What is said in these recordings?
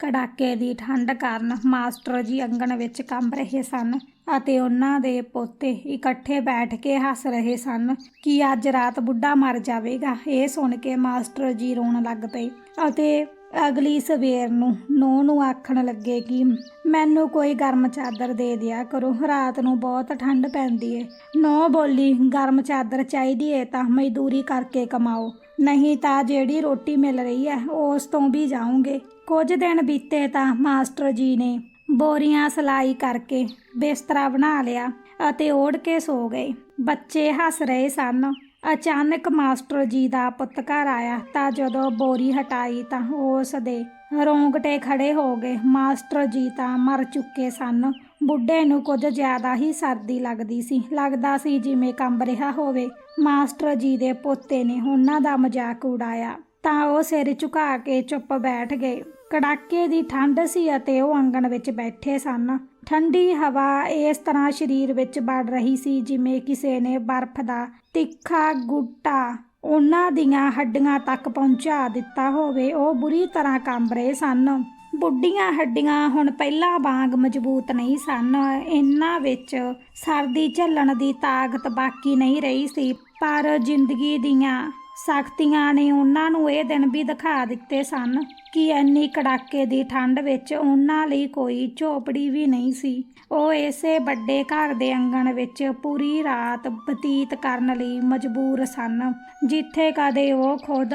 ਕੜਾਕੇ ਦੀ ਠੰਡ ਕਾਰਨ ਮਾਸਟਰ ਜੀ ਅੰਗਣ ਵਿੱਚ ਕੰਬ ਰਹੇ ਸਨ ਅਤੇ ਉਹਨਾਂ ਦੇ ਪੋਤੇ ਇਕੱਠੇ ਬੈਠ ਕੇ ਹੱਸ ਰਹੇ ਸਨ ਕਿ ਅੱਜ ਰਾਤ ਬੁੱਢਾ ਮਰ ਜਾਵੇਗਾ। ਇਹ ਸੁਣ ਕੇ ਮਾਸਟਰ ਜੀ ਰੋਣ ਲੱਗ ਪਏ ਅਤੇ ਅਗਲੀ ਸਵੇਰ ਨੂੰ ਨੌ ਨੂੰ ਆਖਣ ਲੱਗੇ ਕਿ ਮੈਨੂੰ ਕੋਈ ਗਰਮ ਚਾਦਰ ਦੇ ਦਿਆ ਕਰੋ, ਰਾਤ ਨੂੰ ਬਹੁਤ ਠੰਡ ਪੈਂਦੀ ਏ। ਨੌ ਬੋਲੀ, ਗਰਮ ਚਾਦਰ ਚਾਹੀਦੀ ਏ ਤਾਂ ਮਜ਼ਦੂਰੀ ਕਰਕੇ ਕਮਾਓ, ਨਹੀਂ ਤਾਂ ਜਿਹੜੀ ਰੋਟੀ ਮਿਲ ਰਹੀ ਹੈ ਉਸ ਤੋਂ ਵੀ ਜਾਉਂਗੇ ਕੁਝ ਦਿਨ ਬੀਤੇ ਤਾਂ ਮਾਸਟਰ ਜੀ ਨੇ ਬੋਰੀਆਂ ਸਲਾਈ ਕਰਕੇ ਬਿਸਤਰਾ ਬਣਾ ਲਿਆ ਅਤੇ ਓੜ ਕੇ ਸੋ ਗਏ। ਬੱਚੇ ਹੱਸ ਰਹੇ ਸਨ। ਅਚਾਨਕ ਮਾਸਟਰ ਜੀ ਦਾ ਪੁੱਤ ਘਰ ਆਇਆ ਤਾਂ ਜਦੋਂ ਬੋਰੀ ਹਟਾਈ ਤਾਂ ਉਸ ਦੇ ਰੋਂਗਟੇ ਖੜੇ ਹੋ ਗਏ। ਮਾਸਟਰ ਜੀ ਤਾਂ ਮਰ ਚੁੱਕੇ ਸਨ। ਬੁੱਢੇ ਨੂੰ ਕੁਝ ਜ਼ਿਆਦਾ ਹੀ ਸਰਦੀ ਲੱਗਦੀ ਸੀ। ਲੱਗਦਾ ਸੀ ਜਿਵੇਂ ਕੰਬ ਰਿਹਾ ਹੋਵੇ। ਮਾਸਟਰ ਜੀ ਦੇ ਪੋਤੇ ਨੇ ਉਹਨਾਂ ਦਾ ਮਜ਼ਾਕ ਉਡਾਇਆ। ਤਾਂ ਉਹ ਸਿਰ ਝੁਕਾ ਕੇ ਚੁੱਪ ਬੈਠ ਗਏ। ਕੜਾਕੇ ਦੀ ਠੰਡ ਸੀ ਅਤੇ ਉਹ ਅੰਗਣ ਵਿੱਚ ਬੈਠੇ ਸਨ। ਠੰਡੀ ਹਵਾ ਇਸ ਤਰ੍ਹਾਂ ਸਰੀਰ ਵਿੱਚ ਵੜ ਰਹੀ ਸੀ ਜਿਵੇਂ ਕਿਸੇ ਨੇ ਬਰਫ਼ ਦਾ ਤਿੱਖਾ ਗੁੱਟਾ ਉਹਨਾਂ ਦੀਆਂ ਹੱਡੀਆਂ ਤੱਕ ਪਹੁੰਚਾ ਦਿੱਤਾ ਹੋਵੇ। ਉਹ ਬੁਰੀ ਤਰ੍ਹਾਂ ਕੰਬ ਰਹੇ ਸਨ। ਬੁੱਢੀਆਂ ਹੱਡੀਆਂ ਹੁਣ ਪਹਿਲਾਂ ਵਾਂਗ ਮਜ਼ਬੂਤ ਨਹੀਂ ਸਨ। ਇਹਨਾਂ ਵਿੱਚ ਸਰਦੀ ਝੱਲਣ ਦੀ ਤਾਕਤ ਬਾਕੀ ਨਹੀਂ ਰਹੀ ਸੀ, ਪਰ ਜ਼ਿੰਦਗੀ ਦੀਆਂ ਸਖਤੀਆਂ ਨੇ ਉਹਨਾਂ ਨੂੰ ਇਹ ਦਿਨ ਵੀ ਦਿਖਾ ਦਿੱਤੇ ਸਨ ਕਿ ਇੰਨੀ ਕੜਾਕੇ ਦੀ ਠੰਡ ਵਿੱਚ ਉਹਨਾਂ ਲਈ ਕੋਈ ਝੋਪੜੀ ਵੀ ਨਹੀਂ ਸੀ। ਉਹ ਇਸੇ ਵੱਡੇ ਘਰ ਦੇ ਅੰਗਣ ਵਿੱਚ ਪੂਰੀ ਰਾਤ ਬਤੀਤ ਕਰਨ ਲਈ ਮਜਬੂਰ ਸਨ, ਜਿੱਥੇ ਕਦੇ ਉਹ ਖੁਦ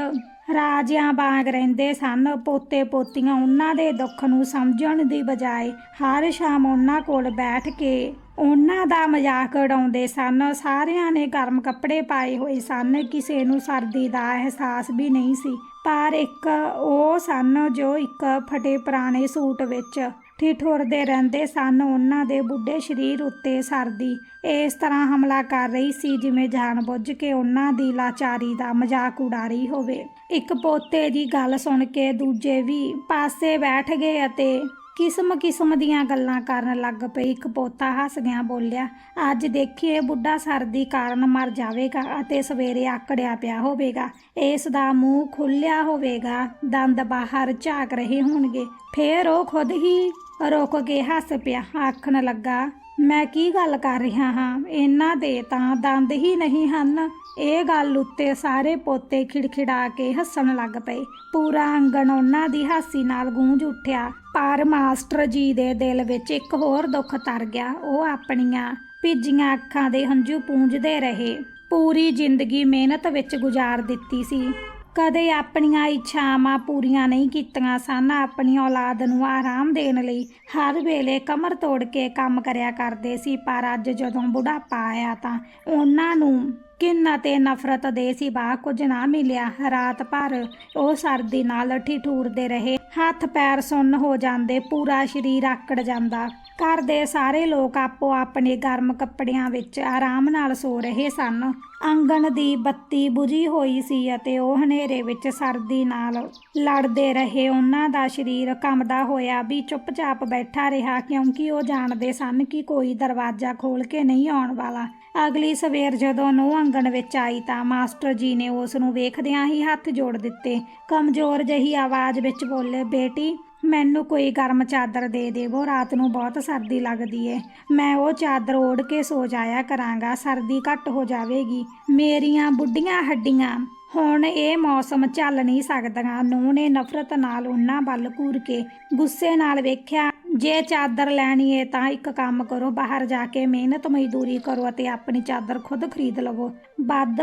ਰਾਜਿਆਂ ਵਾਂਗ ਰਹਿੰਦੇ ਸਨ। ਪੋਤੇ ਪੋਤੀਆਂ ਉਹਨਾਂ ਦੇ ਦੁੱਖ ਨੂੰ ਸਮਝਣ ਦੀ ਬਜਾਏ ਹਰ ਸ਼ਾਮ ਉਹਨਾਂ ਕੋਲ ਬੈਠ ਕੇ ਉਹਨਾਂ ਦਾ ਮਜ਼ਾਕ ਉਡਾਉਂਦੇ ਸਨ। ਸਾਰਿਆਂ ਨੇ ਗਰਮ ਕੱਪੜੇ ਪਾਏ ਹੋਏ ਸਨ। ਕਿਸੇ ਨੂੰ ਸਰਦੀ ਦਾ ਅਹਿਸਾਸ ਵੀ ਨਹੀਂ ਸੀ। ਪਰ ਇੱਕ ਉਹ ਸਨ ਜੋ ਇੱਕ ਫਟੇ ਪੁਰਾਣੇ ਸੂਟ ਵਿੱਚ ਠਿਠੁਰਦੇ ਰਹਿੰਦੇ ਸਨ। ਉਹਨਾਂ ਦੇ ਬੁੱਢੇ ਸਰੀਰ ਉੱਤੇ ਸਰਦੀ ਇਸ ਤਰ੍ਹਾਂ ਹਮਲਾ ਕਰ ਰਹੀ ਸੀ ਜਿਵੇਂ ਜਾਣਬੁੱਝ ਕੇ ਉਹਨਾਂ ਦੀ ਲਾਚਾਰੀ ਦਾ ਮਜ਼ਾਕ ਉਡਾ ਰਹੀ ਹੋਵੇ। ਇੱਕ ਪੋਤੇ ਦੀ ਗੱਲ ਸੁਣ ਕੇ ਦੂਜੇ ਵੀ ਪਾਸੇ ਬੈਠ ਗਏ ਅਤੇ ਕਿਸਮ ਕਿਸਮ ਦੀਆਂ ਗੱਲਾਂ ਕਰਨ ਲੱਗ ਪਈ। ਇੱਕ ਪੋਤਾ ਹੱਸ ਗਿਆ ਬੋਲਿਆ, ਅੱਜ ਦੇਖੀਏ ਬੁੱਢਾ ਸਰਦੀ ਕਾਰਨ ਮਰ ਜਾਵੇਗਾ ਅਤੇ ਸਵੇਰੇ ਆਕੜਿਆ ਪਿਆ ਹੋਵੇਗਾ। ਇਸ ਦਾ ਮੂੰਹ ਖੁੱਲਿਆ ਹੋਵੇਗਾ, ਦੰਦ ਬਾਹਰ ਝਾਕ ਰਹੇ ਹੋਣਗੇ। ਫੇਰ ਉਹ ਖੁਦ ਹੀ ਰੁਕ ਕੇ ਹੱਸ ਪਿਆ, ਆਖਣ ਲੱਗਾ, ਮੈਂ ਕੀ ਗੱਲ ਕਰ ਰਿਹਾ ਹਾਂ? ਇਹਨਾਂ ਦੇ ਤਾਂ ਦੰਦ ਹੀ ਨਹੀਂ ਹਨ। ਇਹ ਗੱਲ ਉੱਤੇ ਸਾਰੇ ਪੋਤੇ ਖਿੜਖਿੜਾ ਕੇ ਹੱਸਣ ਲੱਗ ਪਏ। ਪੂਰਾ ਅੰਗਣ ਉਹਨਾਂ ਦੀ ਹਾਸੀ ਨਾਲ ਗੂੰਜ ਉੱਠਿਆ। ਪਰ ਮਾਸਟਰ ਜੀ ਦੇ ਦਿਲ ਵਿੱਚ ਇੱਕ ਹੋਰ ਦੁੱਖ ਤਰ ਗਿਆ। ਉਹ ਆਪਣੀਆਂ ਭਿੱਜੀਆਂ ਅੱਖਾਂ ਦੇ ਹੰਝੂ ਪੂੰਝਦੇ ਰਹੇ। ਪੂਰੀ ਜ਼ਿੰਦਗੀ ਮਿਹਨਤ ਵਿੱਚ ਗੁਜ਼ਾਰ ਦਿੱਤੀ ਸੀ। ਕਦੇ ਆਪਣੀਆਂ ਇੱਛਾਵਾਂ ਪੂਰੀਆਂ ਨਹੀਂ ਕੀਤੀਆਂ ਸਨ। ਆਪਣੀ ਔਲਾਦ ਨੂੰ ਆਰਾਮ ਦੇਣ ਲਈ ਹਰ ਵੇਲੇ ਕਮਰ ਤੋੜ ਕੇ ਕੰਮ ਕਰਿਆ ਕਰਦੇ ਸੀ। ਪਰ ਅੱਜ ਜਦੋਂ ਬੁਢਾਪਾ ਆਇਆ ਤਾਂ ਉਹਨਾਂ ਨੂੰ ਕਿੰਨਾ ਤੇ ਨਫ਼ਰਤ ਦੇ ਸਿਵਾ ਬਾ ਕੁਝ ਨਾ ਮਿਲਿਆ। ਰਾਤ ਭਰ ਉਹ ਸਰਦੀ ਨਾਲ ਠਿਠੂਰਦੇ ਰਹੇ। ਹੱਥ ਪੈਰ ਸੁੰਨ ਹੋ ਜਾਂਦੇ, ਪੂਰਾ ਸਰੀਰ ਆਕੜ ਜਾਂਦਾ। ਘਰ ਦੇ ਸਾਰੇ ਲੋਕ ਆਪੋ ਆਪਣੇ ਗਰਮ ਕੱਪੜਿਆਂ ਵਿੱਚ ਆਰਾਮ ਨਾਲ ਸੋ ਰਹੇ ਸਨ। ਆਂਗਣ ਦੀ ਬੱਤੀ ਬੁਝੀ ਹੋਈ ਸੀ ਅਤੇ ਉਹ ਹਨੇਰੇ ਵਿੱਚ ਸਰਦੀ ਨਾਲ ਲੜਦੇ ਰਹੇ। ਉਹਨਾਂ ਦਾ ਸਰੀਰ ਕੰਬਦਾ ਹੋਇਆ ਵੀ ਚੁੱਪਚਾਪ ਬੈਠਾ ਰਿਹਾ, ਕਿਉਂਕਿ ਉਹ ਜਾਣਦੇ ਸਨ ਕਿ ਕੋਈ ਦਰਵਾਜ਼ਾ ਖੋਲ ਕੇ ਨਹੀਂ ਆਉਣ ਵਾਲਾ। ਅਗਲੀ ਸਵੇਰ ਜਦੋਂ ਨੂੰ ਆਂਗਣ ਵਿੱਚ ਆਈ ਤਾਂ ਮਾਸਟਰ ਜੀ ਨੇ ਉਸ ਨੂੰ ਵੇਖਦਿਆਂ ਹੀ ਹੱਥ ਜੋੜ ਦਿੱਤੇ। ਕਮਜ਼ੋਰ ਜਹੀ ਆਵਾਜ਼ ਵਿੱਚ ਬੋਲੇ, ਬੇਟੀ ਮੈਨੂੰ ਕੋਈ ਗਰਮ ਚਾਦਰ ਦੇ ਦੇਵੋ, ਰਾਤ ਨੂੰ ਬਹੁਤ ਸਰਦੀ ਲੱਗਦੀ ਏ। ਮੈਂ ਉਹ ਚਾਦਰ ਓੜ ਕੇ ਸੋ ਜਾਇਆ ਕਰਾਂਗਾ, ਸਰਦੀ ਘੱਟ ਹੋ ਜਾਵੇਗੀ। ਮੇਰੀਆਂ ਬੁੱਢੀਆਂ ਹੱਡੀਆਂ, ਹੁਣ ਇਹ ਮੌਸਮ ਚੱਲ ਨਹੀਂ ਸਕਦੀਆਂ। ਨੂੰਹ ਨੇ ਨਫ਼ਰਤ ਨਾਲ ਉਹਨਾਂ ਵੱਲ ਘੂਰ ਕੇ ਗੁੱਸੇ ਨਾਲ ਵੇਖਿਆ ਜੇ ਚਾਦਰ ਲੈਣੀ ਹੈ ਤਾਂ ਇੱਕ ਕੰਮ ਕਰੋ, ਬਾਹਰ ਜਾ ਕੇ ਮਿਹਨਤ ਮਜ਼ਦੂਰੀ ਕਰੋ ਅਤੇ ਆਪਣੀ ਚਾਦਰ ਖੁਦ ਖਰੀਦ ਲਵੋ। ਵੱਧ